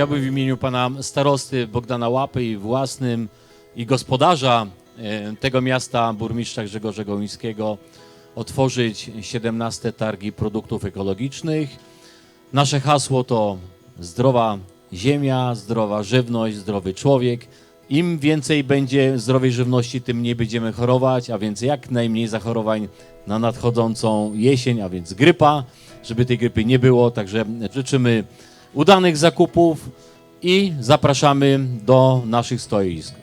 Chciałbym w imieniu pana starosty Bogdana Łapy i własnym i gospodarza e, tego miasta, burmistrza Grzegorza Gołyńskiego, otworzyć 17 targi produktów ekologicznych. Nasze hasło to zdrowa ziemia, zdrowa żywność, zdrowy człowiek. Im więcej będzie zdrowej żywności, tym mniej będziemy chorować, a więc jak najmniej zachorowań na nadchodzącą jesień, a więc grypa, żeby tej grypy nie było. Także życzymy udanych zakupów i zapraszamy do naszych stoisk.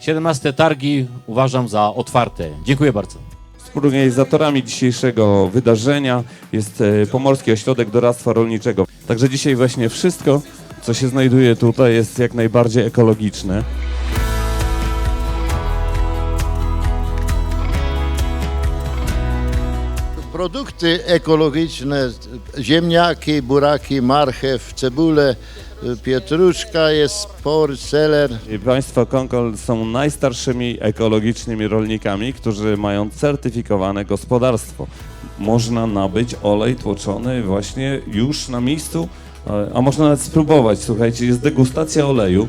17 targi uważam za otwarte. Dziękuję bardzo. Współorganizatorami dzisiejszego wydarzenia jest e, Pomorski Ośrodek Doradztwa Rolniczego. Także dzisiaj właśnie wszystko, co się znajduje tutaj jest jak najbardziej ekologiczne. Produkty ekologiczne, ziemniaki, buraki, marchew, cebule, pietruszka jest, por, seler. I Państwo Konkol są najstarszymi ekologicznymi rolnikami, którzy mają certyfikowane gospodarstwo. Można nabyć olej tłoczony właśnie już na miejscu, a można nawet spróbować. Słuchajcie, jest degustacja oleju.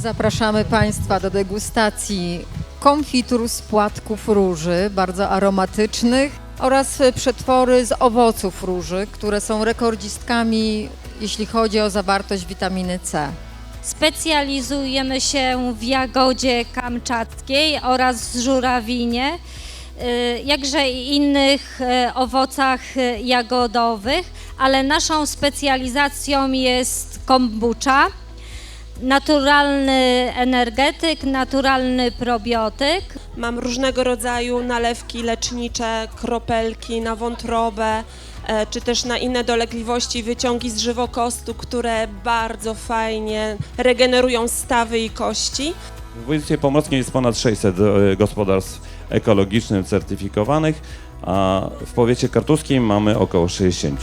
Zapraszamy Państwa do degustacji konfitur z płatków róży, bardzo aromatycznych oraz przetwory z owoców róży, które są rekordzistkami, jeśli chodzi o zawartość witaminy C. Specjalizujemy się w jagodzie kamczackiej oraz żurawinie, y, jakże i innych y, owocach jagodowych, ale naszą specjalizacją jest kombucha, naturalny energetyk, naturalny probiotyk. Mam różnego rodzaju nalewki lecznicze, kropelki na wątrobę, e, czy też na inne dolegliwości, wyciągi z żywokostu, które bardzo fajnie regenerują stawy i kości. W województwie pomorskim jest ponad 600 e, gospodarstw ekologicznych certyfikowanych, a w powiecie kartuskim mamy około 60.